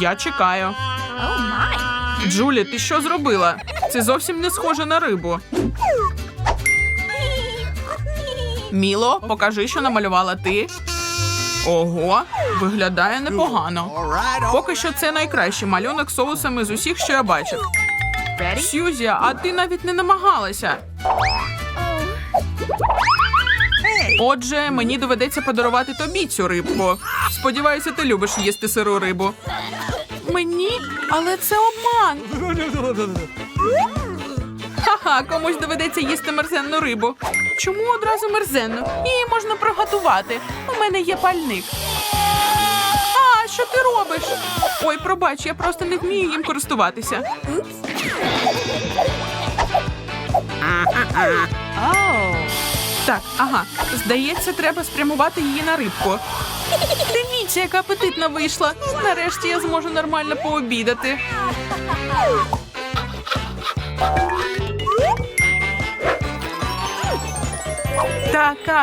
Я чекаю. Джулі, ти що зробила? Це зовсім не схоже на рибу. Міло, покажи, що намалювала ти. Ого, виглядає непогано. Поки що це найкращий малюнок соусами з усіх, що я бачив. Сьюзі, а ти навіть не намагалася. Отже, мені доведеться подарувати тобі цю рибку. Сподіваюся, ти любиш їсти сиру рибу. Мені? Але це обман. Ха-ха, комусь доведеться їсти мерзенну рибу. Чому одразу мерзенну? Її можна приготувати. У мене є пальник. А, що ти робиш? Ой, пробач, я просто не вмію їм користуватися. Так, ага. Здається, треба спрямувати її на рибку. Дивіться, яка апетитна вийшла. Нарешті я зможу нормально пообідати. Така